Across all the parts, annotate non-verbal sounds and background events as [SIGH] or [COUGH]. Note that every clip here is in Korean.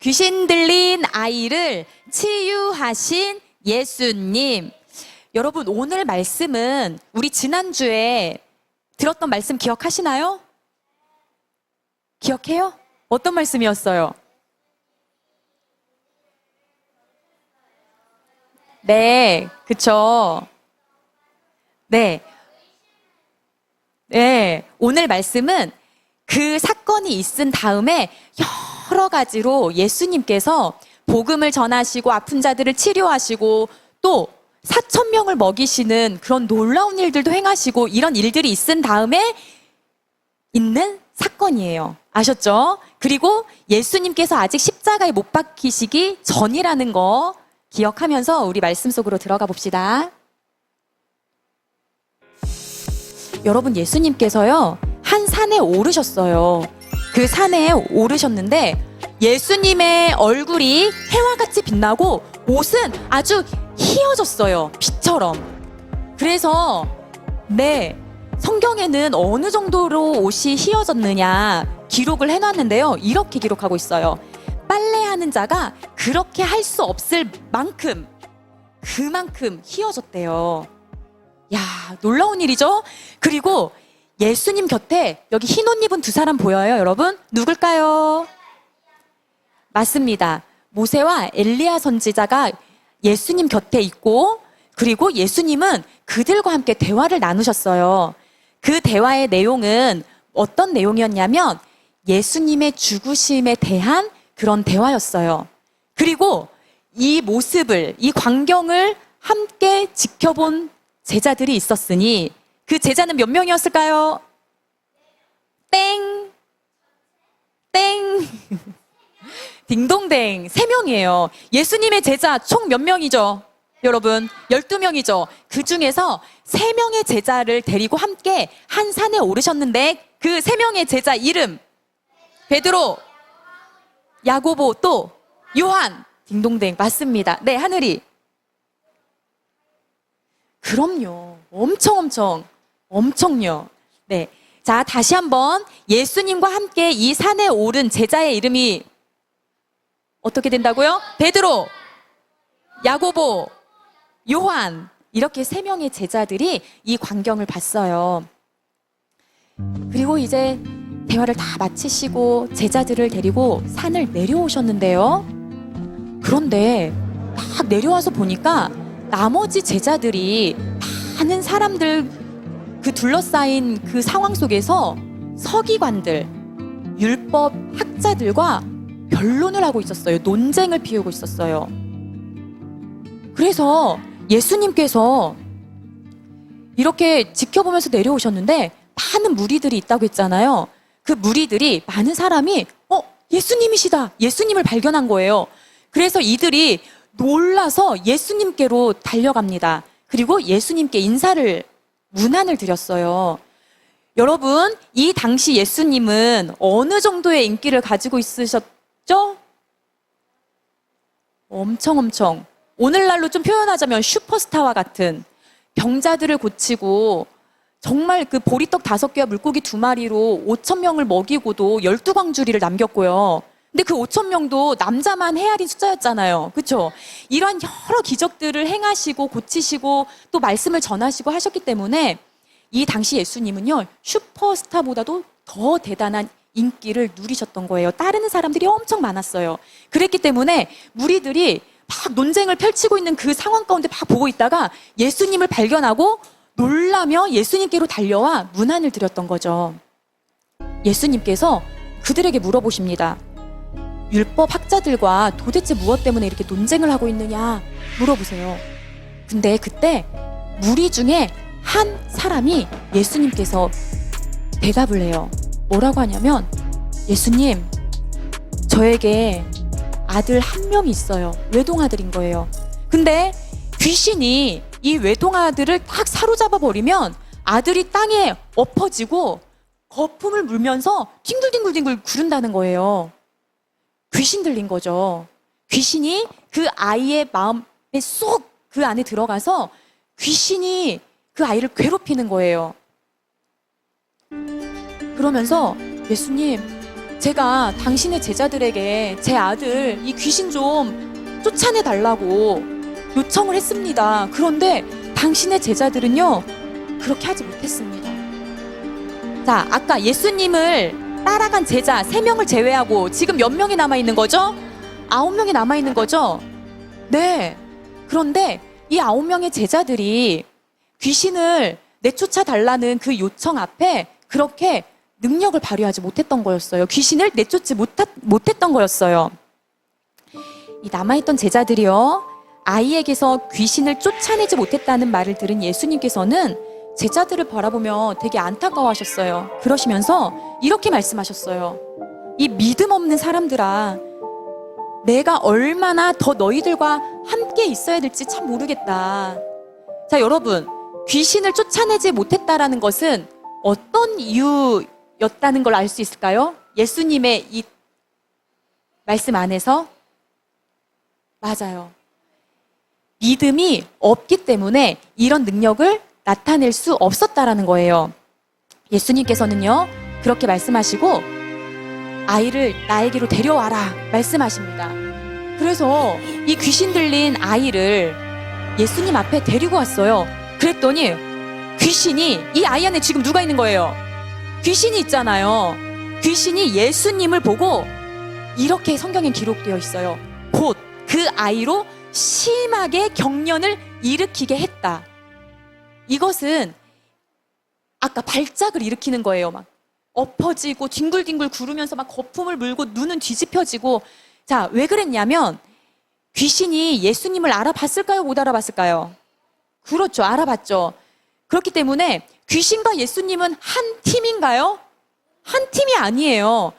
귀신 들린 아이를 치유하신 예수님. 여러분, 오늘 말씀은 우리 지난주에 들었던 말씀 기억하시나요? 기억해요? 어떤 말씀이었어요? 네, 그쵸. 네. 네, 오늘 말씀은 그 사건이 있은 다음에 여러 가지로 예수님께서 복음을 전하시고 아픈 자들을 치료하시고 또 사천 명을 먹이시는 그런 놀라운 일들도 행하시고 이런 일들이 있은 다음에 있는 사건이에요. 아셨죠? 그리고 예수님께서 아직 십자가에 못 박히시기 전이라는 거 기억하면서 우리 말씀 속으로 들어가 봅시다. 여러분 예수님께서요 한 산에 오르셨어요. 그 산에 오르셨는데 예수님의 얼굴이 해와 같이 빛나고 옷은 아주 희어졌어요. 빛처럼. 그래서 네 성경에는 어느 정도로 옷이 희어졌느냐 기록을 해놨는데요. 이렇게 기록하고 있어요. 빨래하는 자가 그렇게 할 수 없을 만큼 그만큼 희어졌대요. 야, 놀라운 일이죠? 그리고 예수님 곁에 여기 흰 옷 입은 두 사람 보여요, 여러분? 누굴까요? 맞습니다. 모세와 엘리야 선지자가 예수님 곁에 있고 그리고 예수님은 그들과 함께 대화를 나누셨어요. 그 대화의 내용은 어떤 내용이었냐면 예수님의 죽으심에 대한 그런 대화였어요. 그리고 이 모습을, 이 광경을 함께 지켜본 제자들이 있었으니 그 제자는 몇 명이었을까요? 땡! 땡! 딩동댕 세 명이에요. 예수님의 제자 총 몇 명이죠? 여러분, 12명이죠. 그 중에서 세 명의 제자를 데리고 함께 한 산에 오르셨는데 그세 명의 제자 이름 베드로, 야고보 또 요한 딩동댕 맞습니다. 네, 하늘이 그럼요. 엄청 엄청 엄청요. 네. 자, 다시 한번 예수님과 함께 이 산에 오른 제자의 이름이 어떻게 된다고요? 베드로, 야고보, 요한 이렇게 세 명의 제자들이 이 광경을 봤어요. 그리고 이제 대화를 다 마치시고 제자들을 데리고 산을 내려오셨는데요. 그런데 딱 내려와서 보니까 나머지 제자들이 많은 사람들 그 둘러싸인 그 상황 속에서 서기관들, 율법 학자들과 변론을 하고 있었어요. 논쟁을 피우고 있었어요. 그래서 예수님께서 이렇게 지켜보면서 내려오셨는데 많은 무리들이 있다고 했잖아요. 그 무리들이 많은 사람이 어 예수님이시다 예수님을 발견한 거예요. 그래서 이들이 놀라서 예수님께로 달려갑니다. 그리고 예수님께 인사를 문안을 드렸어요. 여러분, 이 당시 예수님은 어느 정도의 인기를 가지고 있으셨 죠? 엄청 엄청. 오늘날로 좀 표현하자면 슈퍼스타와 같은 병자들을 고치고 정말 그 보리떡 다섯 개와 물고기 두 마리로 5천 명을 먹이고도 열두 광주리를 남겼고요. 근데 그 5천 명도 남자만 헤아린 숫자였잖아요. 그렇죠? 이러한 여러 기적들을 행하시고 고치시고 또 말씀을 전하시고 하셨기 때문에 이 당시 예수님은요. 슈퍼스타보다도 더 대단한 인기를 누리셨던 거예요. 따르는 사람들이 엄청 많았어요. 그랬기 때문에 무리들이 막 논쟁을 펼치고 있는 그 상황 가운데 막 보고 있다가 예수님을 발견하고 놀라며 예수님께로 달려와 문안을 드렸던 거죠. 예수님께서 그들에게 물어보십니다. 율법 학자들과 도대체 무엇 때문에 이렇게 논쟁을 하고 있느냐 물어보세요. 근데 그때 무리 중에 한 사람이 예수님께서 대답을 해요. 뭐라고 하냐면 예수님 저에게 아들 한 명이 있어요. 외동아들인 거예요. 근데 귀신이 이 외동아들을 딱 사로잡아 버리면 아들이 땅에 엎어지고 거품을 물면서 뒹굴뒹굴뒹굴 구른다는 거예요. 귀신 들린 거죠. 귀신이 그 아이의 마음에 쏙 그 안에 들어가서 귀신이 그 아이를 괴롭히는 거예요. 그러면서 예수님, 제가 당신의 제자들에게 제 아들 이 귀신 좀 쫓아내 달라고 요청을 했습니다. 그런데 당신의 제자들은요, 그렇게 하지 못했습니다. 자, 아까 예수님을 따라간 제자 세명을 제외하고 지금 몇 명이 남아있는 거죠? 아홉 명이 남아있는 거죠? 네. 그런데 이 아홉 명의 제자들이 귀신을 내쫓아 달라는 그 요청 앞에 그렇게 능력을 발휘하지 못했던 거였어요. 귀신을 내쫓지 못하, 못했던 거였어요. 이 남아있던 제자들이요. 아이에게서 귀신을 쫓아내지 못했다는 말을 들은 예수님께서는 제자들을 바라보며 되게 안타까워하셨어요. 그러시면서 이렇게 말씀하셨어요. 이 믿음 없는 사람들아, 내가 얼마나 더 너희들과 함께 있어야 될지 참 모르겠다. 자, 여러분. 귀신을 쫓아내지 못했다라는 것은 어떤 이유 였다는 걸 알 수 있을까요? 예수님의 이 말씀 안에서? 맞아요. 믿음이 없기 때문에 이런 능력을 나타낼 수 없었다라는 거예요. 예수님께서는요, 그렇게 말씀하시고, 아이를 나에게로 데려와라 말씀하십니다. 그래서 이 귀신 들린 아이를 예수님 앞에 데리고 왔어요. 그랬더니 귀신이 이 아이 안에 지금 누가 있는 거예요? 귀신이 있잖아요. 귀신이 예수님을 보고 이렇게 성경에 기록되어 있어요. 곧 그 아이로 심하게 경련을 일으키게 했다. 이것은 아까 발작을 일으키는 거예요. 막 엎어지고 뒹굴뒹굴 구르면서 막 거품을 물고 눈은 뒤집혀지고 자, 왜 그랬냐면 귀신이 예수님을 알아봤을까요? 못 알아봤을까요? 그렇죠. 알아봤죠. 그렇기 때문에 귀신과 예수님은 한 팀인가요? 한 팀이 아니에요.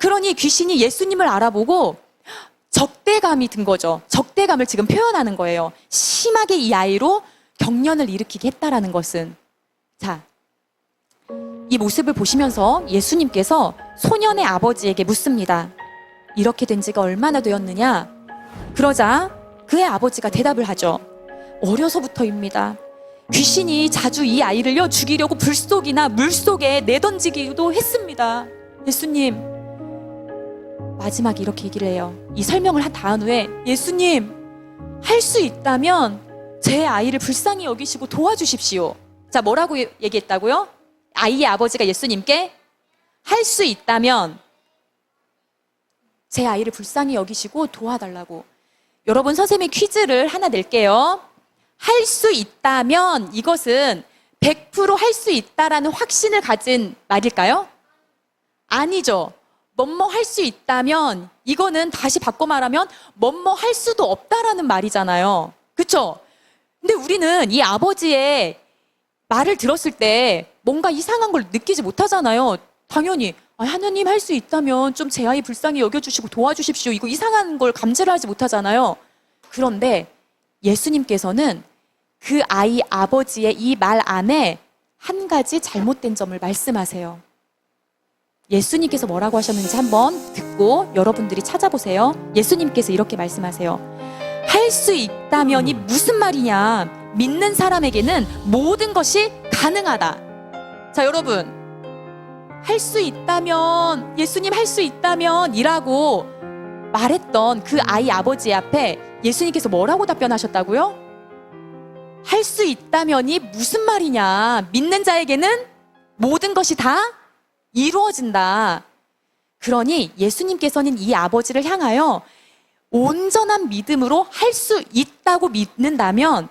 그러니 귀신이 예수님을 알아보고 적대감이 든 거죠. 적대감을 지금 표현하는 거예요. 심하게 이 아이로 경련을 일으키게 했다라는 것은. 자, 이 모습을 보시면서 예수님께서 소년의 아버지에게 묻습니다. 이렇게 된 지가 얼마나 되었느냐? 그러자 그의 아버지가 대답을 하죠. 어려서부터입니다. 귀신이 자주 이 아이를요 죽이려고 불 속이나 물 속에 내던지기도 했습니다. 예수님, 마지막에 이렇게 얘기를 해요. 이 설명을 한 다음 후에 예수님, 할 수 있다면 제 아이를 불쌍히 여기시고 도와주십시오. 자, 뭐라고 얘- 얘기했다고요? 아이의 아버지가 예수님께 할 수 있다면 제 아이를 불쌍히 여기시고 도와달라고. 여러분, 선생님이 퀴즈를 하나 낼게요. 할 수 있다면 이것은 100%할 수 있다라는 확신을 가진 말일까요? 아니죠. 뭐뭐 할 수 있다면 이거는 다시 바꿔 말하면 뭐뭐 할 수도 없다라는 말이잖아요. 그쵸? 근데 우리는 이 아버지의 말을 들었을 때 뭔가 이상한 걸 느끼지 못하잖아요. 당연히 아, 하느님 할 수 있다면 좀 제 아이 불쌍히 여겨주시고 도와주십시오. 이거 이상한 걸 감지를 하지 못하잖아요. 그런데 예수님께서는 그 아이 아버지의 이 말 안에 한 가지 잘못된 점을 말씀하세요. 예수님께서 뭐라고 하셨는지 한번 듣고 여러분들이 찾아보세요. 예수님께서 이렇게 말씀하세요. 할 수 있다면이 무슨 말이냐? 믿는 사람에게는 모든 것이 가능하다. 자, 여러분. 할 수 있다면, 예수님 할 수 있다면 이라고 말했던 그 아이 아버지 앞에 예수님께서 뭐라고 답변하셨다고요? 할 수 있다면이 무슨 말이냐? 믿는 자에게는 모든 것이 다 이루어진다. 그러니 예수님께서는 이 아버지를 향하여 온전한 믿음으로 할 수 있다고 믿는다면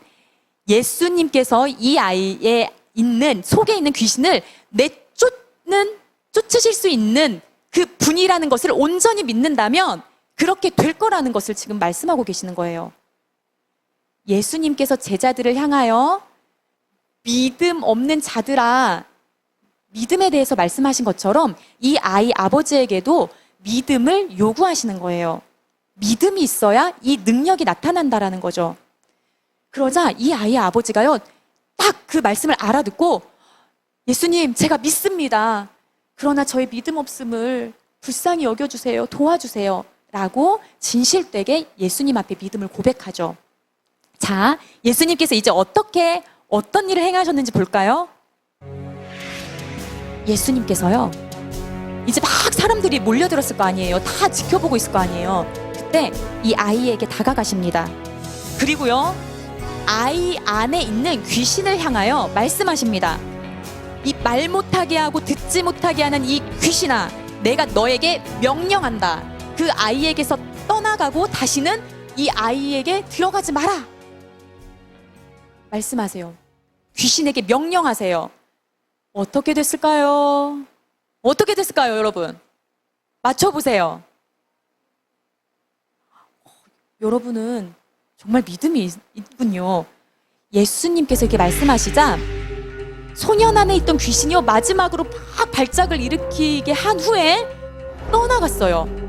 예수님께서 이 아이에 있는 속에 있는 귀신을 내쫓는 쫓으실 수 있는 그 분이라는 것을 온전히 믿는다면 그렇게 될 거라는 것을 지금 말씀하고 계시는 거예요. 예수님께서 제자들을 향하여 믿음 없는 자들아 믿음에 대해서 말씀하신 것처럼 이 아이 아버지에게도 믿음을 요구하시는 거예요. 믿음이 있어야 이 능력이 나타난다라는 거죠. 그러자 이 아이의 아버지가요, 딱 그 말씀을 알아듣고 예수님, 제가 믿습니다. 그러나 저의 믿음 없음을 불쌍히 여겨주세요. 도와주세요. 라고 진실되게 예수님 앞에 믿음을 고백하죠. 자, 예수님께서 이제 어떻게, 어떤 일을 행하셨는지 볼까요? 예수님께서요, 이제 막 사람들이 몰려들었을 거 아니에요. 다 지켜보고 있을 거 아니에요. 그때 이 아이에게 다가가십니다. 그리고요, 아이 안에 있는 귀신을 향하여 말씀하십니다. 이 말 못하게 하고 듣지 못하게 하는 이 귀신아, 내가 너에게 명령한다. 그 아이에게서 떠나가고 다시는 이 아이에게 들어가지 마라. 말씀하세요. 귀신에게 명령하세요. 어떻게 됐을까요? 어떻게 됐을까요, 여러분? 맞춰보세요. 어, 여러분은 정말 믿음이 있- 있군요. 예수님께서 이렇게 말씀하시자 소년 안에 있던 귀신이요 마지막으로 막 발작을 일으키게 한 후에 떠나갔어요.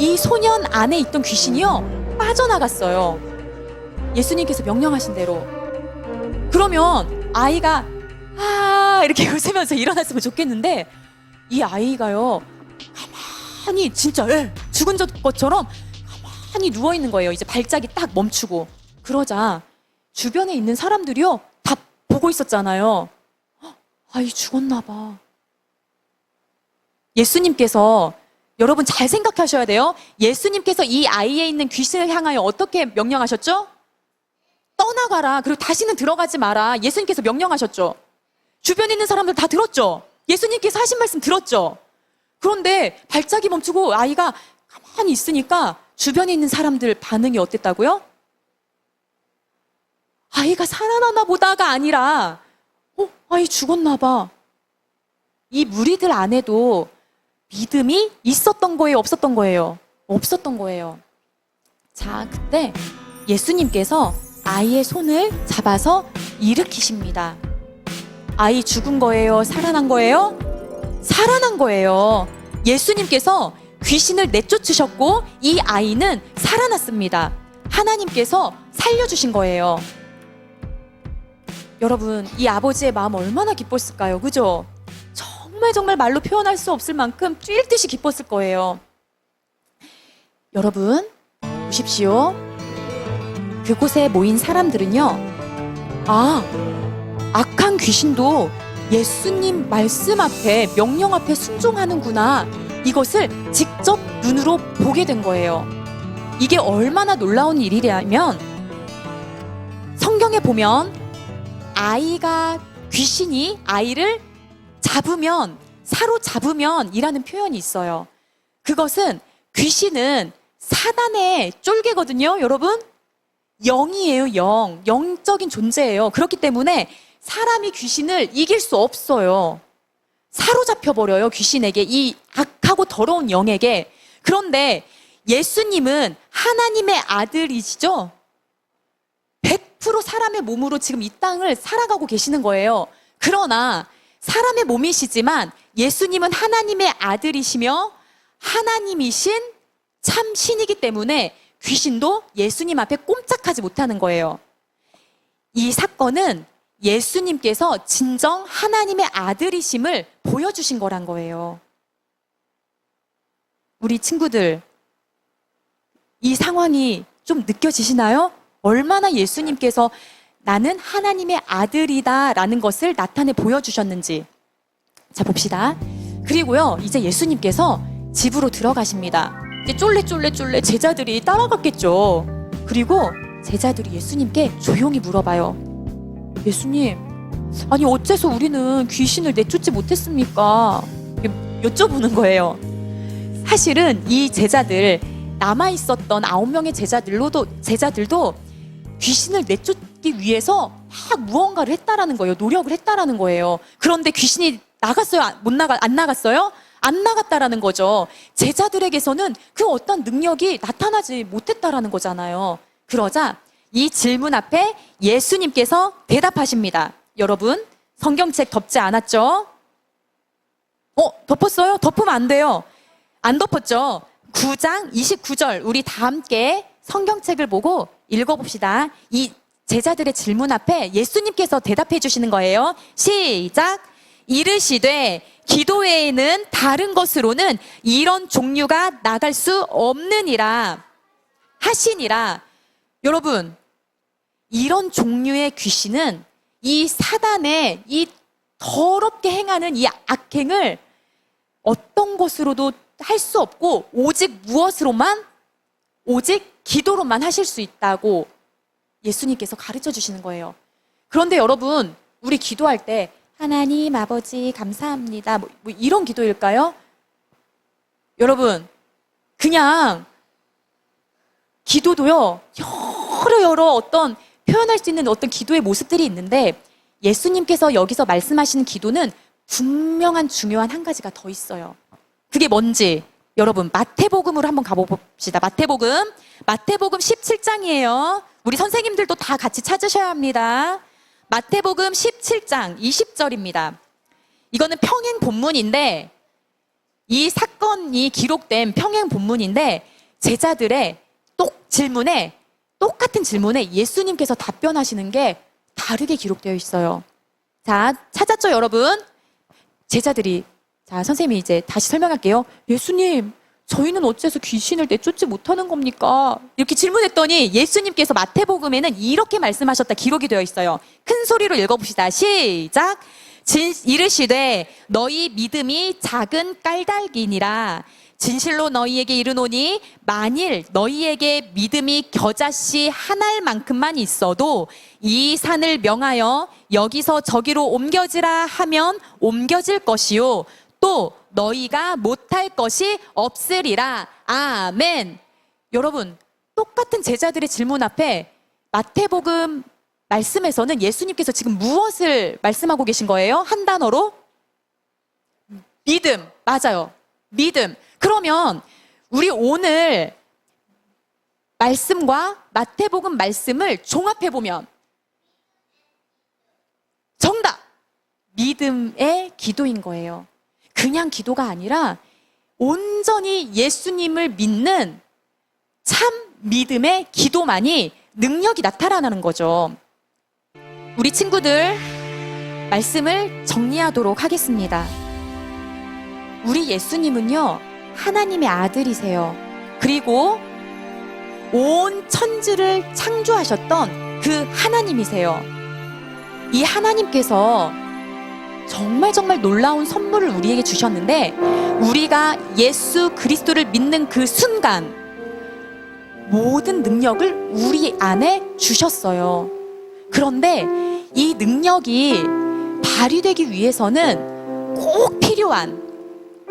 이 소년 안에 있던 귀신이요 빠져나갔어요. 예수님께서 명령하신 대로. 그러면 아이가 아 이렇게 [LAUGHS] 웃으면서 일어났으면 좋겠는데 이 아이가요 가만히 진짜 예, 죽은 적- 것처럼 가만히 누워 있는 거예요. 이제 발작이 딱 멈추고 그러자 주변에 있는 사람들이요 다 보고 있었잖아요. 헉, 아이 죽었나 봐. 예수님께서 여러분 잘 생각하셔야 돼요. 예수님께서 이 아이에 있는 귀신을 향하여 어떻게 명령하셨죠? 떠나가라. 그리고 다시는 들어가지 마라. 예수님께서 명령하셨죠. 주변에 있는 사람들 다 들었죠. 예수님께서 하신 말씀 들었죠. 그런데 발작이 멈추고 아이가 가만히 있으니까 주변에 있는 사람들 반응이 어땠다고요? 아이가 살아나나 보다가 아니라, 어, 아이 죽었나 봐. 이 무리들 안에도 믿음이 있었던 거예요, 없었던 거예요? 없었던 거예요. 자, 그때 예수님께서 아이의 손을 잡아서 일으키십니다. 아이 죽은 거예요? 살아난 거예요? 살아난 거예요. 예수님께서 귀신을 내쫓으셨고 이 아이는 살아났습니다. 하나님께서 살려주신 거예요. 여러분, 이 아버지의 마음 얼마나 기뻤을까요? 그죠? 정말 정말 말로 표현할 수 없을 만큼 뛸 듯이 기뻤을 거예요. 여러분, 보십시오. 그곳에 모인 사람들은요, 아, 악한 귀신도 예수님 말씀 앞에, 명령 앞에 순종하는구나. 이것을 직접 눈으로 보게 된 거예요. 이게 얼마나 놀라운 일이냐면, 성경에 보면, 아이가, 귀신이 아이를 잡으면, 사로잡으면 이라는 표현이 있어요. 그것은 귀신은 사단의 쫄개거든요, 여러분? 영이에요, 영. 영적인 존재예요. 그렇기 때문에 사람이 귀신을 이길 수 없어요. 사로잡혀 버려요, 귀신에게. 이 악하고 더러운 영에게. 그런데 예수님은 하나님의 아들이시죠? 100% 사람의 몸으로 지금 이 땅을 살아가고 계시는 거예요. 그러나 사람의 몸이시지만 예수님은 하나님의 아들이시며 하나님이신 참 신이기 때문에 귀신도 예수님 앞에 꼼짝하지 못하는 거예요. 이 사건은 예수님께서 진정 하나님의 아들이심을 보여주신 거란 거예요. 우리 친구들, 이 상황이 좀 느껴지시나요? 얼마나 예수님께서 나는 하나님의 아들이다 라는 것을 나타내 보여주셨는지. 자, 봅시다. 그리고요, 이제 예수님께서 집으로 들어가십니다. 이제 쫄래쫄래쫄래 제자들이 따라갔겠죠. 그리고 제자들이 예수님께 조용히 물어봐요. 예수님, 아니 어째서 우리는 귀신을 내쫓지 못했습니까? 여쭤보는 거예요. 사실은 이 제자들 남아 있었던 아홉 명의 제자들로도 제자들도 귀신을 내쫓 기 위해서 막 무언가를 했다라는 거예요. 노력을 했다라는 거예요. 그런데 귀신이 나갔어요? 안- 못 나가 안 나갔어요? 안 나갔다라는 거죠. 제자들에게서는 그 어떤 능력이 나타나지 못했다라는 거잖아요. 그러자 이 질문 앞에 예수님께서 대답하십니다. 여러분, 성경책 덮지 않았죠? 어, 덮었어요? 덮으면 안 돼요. 안 덮었죠? 9장 29절, 우리 다 함께 성경책을 보고 읽어봅시다. 이 제자들의 질문 앞에 예수님께서 대답해 주시는 거예요. 시작! 이르시되 기도 외에는 다른 것으로는 이런 종류가 나갈 수 없느니라 하시니라. 여러분, 이런 종류의 귀신은 이 사단의 이 더럽게 행하는 이 악행을 어떤 것으로도 할 수 없고 오직 무엇으로만 오직 기도로만 하실 수 있다고 예수님께서 가르쳐 주시는 거예요. 그런데 여러분, 우리 기도할 때 하나님 아버지 감사합니다. 뭐, 뭐 이런 기도일까요? 여러분, 그냥 기도도요, 여러 여러 어떤 표현할 수 있는 어떤 기도의 모습들이 있는데 예수님께서 여기서 말씀하시는 기도는 분명한 중요한 한 가지가 더 있어요. 그게 뭔지 여러분 마태복음으로 한번 가봅시다. 마태복음, 마태복음 17장이에요. 우리 선생님들도 다 같이 찾으셔야 합니다. 마태복음 17장 20절입니다. 이거는 평행 본문인데 이 사건이 기록된 평행 본문인데 제자들의 똑 질문에 똑같은 질문에 예수님께서 답변하시는 게 다르게 기록되어 있어요. 자, 찾았죠, 여러분? 제자들이 자, 선생님이 이제 다시 설명할게요. 예수님, 저희는 어째서 귀신을 내쫓지 못하는 겁니까? 이렇게 질문했더니 예수님께서 마태복음에는 이렇게 말씀하셨다 기록이 되어 있어요. 큰 소리로 읽어봅시다. 시작. 진, 이르시되 너희 믿음이 작은 깔달기니라. 진실로 너희에게 이르노니 만일 너희에게 믿음이 겨자씨 한 알만큼만 있어도 이 산을 명하여 여기서 저기로 옮겨지라 하면 옮겨질 것이요 또 너희가 못할 것이 없으리라. 아멘. 여러분 똑같은 제자들의 질문 앞에 마태복음 말씀에서는 예수님께서 지금 무엇을 말씀하고 계신 거예요? 한 단어로? 믿음. 맞아요. 믿음. 그러면 우리 오늘 말씀과 마태복음 말씀을 종합해 보면 정답! 믿음의 기도인 거예요. 그냥 기도가 아니라 온전히 예수님을 믿는 참 믿음의 기도만이 능력이 나타나는 거죠. 우리 친구들 말씀을 정리하도록 하겠습니다. 우리 예수님은요, 하나님의 아들이세요. 그리고 온 천지를 창조하셨던 그 하나님이세요. 이 하나님께서 정말 정말 놀라운 선물을 우리에게 주셨는데 우리가 예수 그리스도를 믿는 그 순간 모든 능력을 우리 안에 주셨어요. 그런데 이 능력이 발휘되기 위해서는 꼭 필요한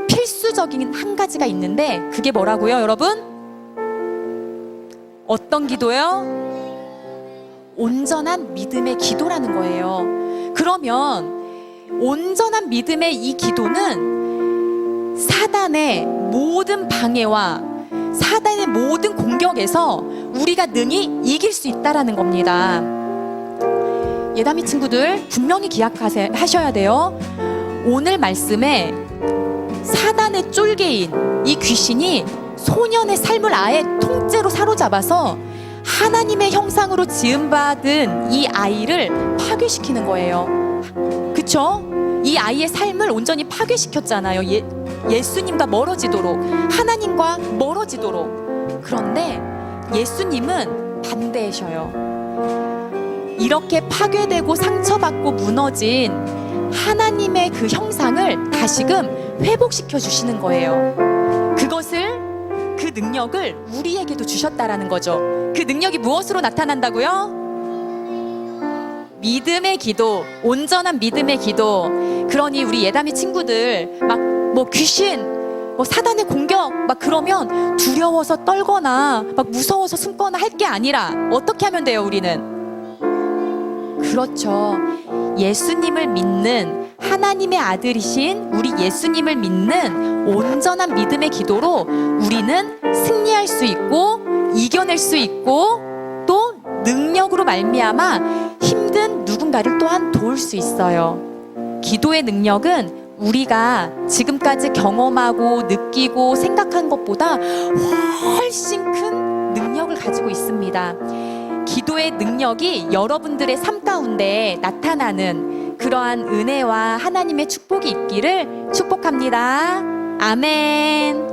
필수적인 한 가지가 있는데 그게 뭐라고요, 여러분? 어떤 기도요? 온전한 믿음의 기도라는 거예요. 그러면 온전한 믿음의 이 기도는 사단의 모든 방해와 사단의 모든 공격에서 우리가 능히 이길 수 있다라는 겁니다. 예담이 친구들 분명히 기억하셔야 돼요. 오늘 말씀에 사단의 쫄개인 이 귀신이 소년의 삶을 아예 통째로 사로잡아서 하나님의 형상으로 지음받은 이 아이를 파괴시키는 거예요. 그쵸? 이 아이의 삶을 온전히 파괴시켰잖아요. 예, 예수님과 멀어지도록, 하나님과 멀어지도록. 그런데 예수님은 반대셔요. 이렇게 파괴되고 상처받고 무너진 하나님의 그 형상을 다시금 회복시켜 주시는 거예요. 그것을 그 능력을 우리에게도 주셨다라는 거죠. 그 능력이 무엇으로 나타난다고요? 믿음의 기도, 온전한 믿음의 기도. 그러니 우리 예담이 친구들 막 뭐 귀신, 뭐 사단의 공격 막 그러면 두려워서 떨거나 막 무서워서 숨거나 할 게 아니라 어떻게 하면 돼요, 우리는? 그렇죠. 예수님을 믿는 하나님의 아들이신 우리 예수님을 믿는 온전한 믿음의 기도로 우리는 승리할 수 있고 이겨낼 수 있고 또 능력으로 말미암아 누군가를 또한 도울 수 있어요. 기도의 능력은 우리가 지금까지 경험하고 느끼고 생각한 것보다 훨씬 큰 능력을 가지고 있습니다. 기도의 능력이 여러분들의 삶 가운데 나타나는 그러한 은혜와 하나님의 축복이 있기를 축복합니다. 아멘.